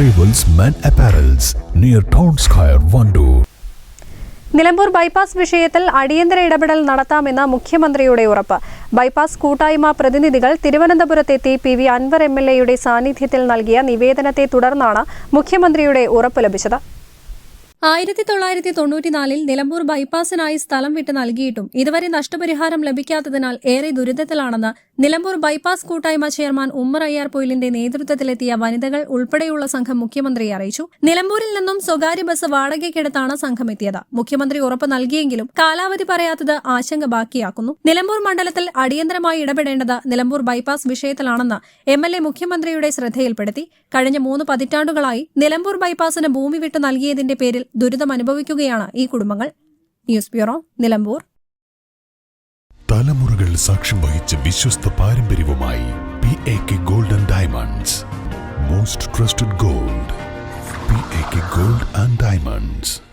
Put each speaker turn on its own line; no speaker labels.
Apparels near Town Square, Vandoor.
Nilambur bypass വിഷയത്തിൽ അടിയന്തര ഇടപെടൽ നടത്താമെന്ന മുഖ്യമന്ത്രിയുടെ ഉറപ്പ് ബൈപ്പാസ് കൂട്ടായ്മ പ്രതിനിധികൾ തിരുവനന്തപുരത്തെത്തി P V Anwar M L എയുടെ സാന്നിധ്യത്തിൽ നൽകിയ നിവേദനത്തെ തുടർന്നാണ് മുഖ്യമന്ത്രിയുടെ ഉറപ്പ് ലഭിച്ചത്
ആയിരത്തി തൊള്ളായിരത്തി തൊണ്ണൂറ്റിനാലിൽ നിലമ്പൂർ ബൈപ്പാസിനായി സ്ഥലം വിട്ട് നൽകിയിട്ടും ഇതുവരെ നഷ്ടപരിഹാരം ലഭിക്കാത്തതിനാൽ ഏറെ ദുരിതത്തിലാണെന്ന് നിലമ്പൂർ ബൈപ്പാസ് കൂട്ടായ്മ ചെയർമാൻ ഉമ്മർ അയ്യാർ പൊയിലിന്റെ നേതൃത്വത്തിലെത്തിയ വനിതകൾ ഉൾപ്പെടെയുള്ള സംഘം മുഖ്യമന്ത്രിയെ അറിയിച്ചു. നിലമ്പൂരിൽ നിന്നും സ്വകാര്യ ബസ് വാടകയ്ക്കെടുത്താണ് സംഘം എത്തിയത് മുഖ്യമന്ത്രി ഉറപ്പ് നൽകിയെങ്കിലും കാലാവധി പറയാത്തത് ആശങ്ക ബാക്കിയാക്കുന്നു. നിലമ്പൂർ മണ്ഡലത്തിൽ അടിയന്തരമായി ഇടപെടേണ്ടത് നിലമ്പൂർ ബൈപ്പാസ് വിഷയത്തിലാണെന്ന് എം എൽ എ മുഖ്യമന്ത്രിയുടെ ശ്രദ്ധയിൽപ്പെടുത്തി. കഴിഞ്ഞ മൂന്ന് പതിറ്റാണ്ടുകളായി നിലമ്പൂർ ബൈപ്പാസിന് ഭൂമി വിട്ടു നൽകിയതിന്റെ പേരിൽ ദുരിതം അനുഭവിക്കുകയാണ് ഈ കുടുംബങ്ങൾ. News bureau Nilambur.
തലമുറകൾ സാക്ഷ്യം വഹിച്ച വിശ്വസ്ത പാരമ്പര്യവുമായി P A K golden diamonds. Most trusted gold P A K gold and diamonds.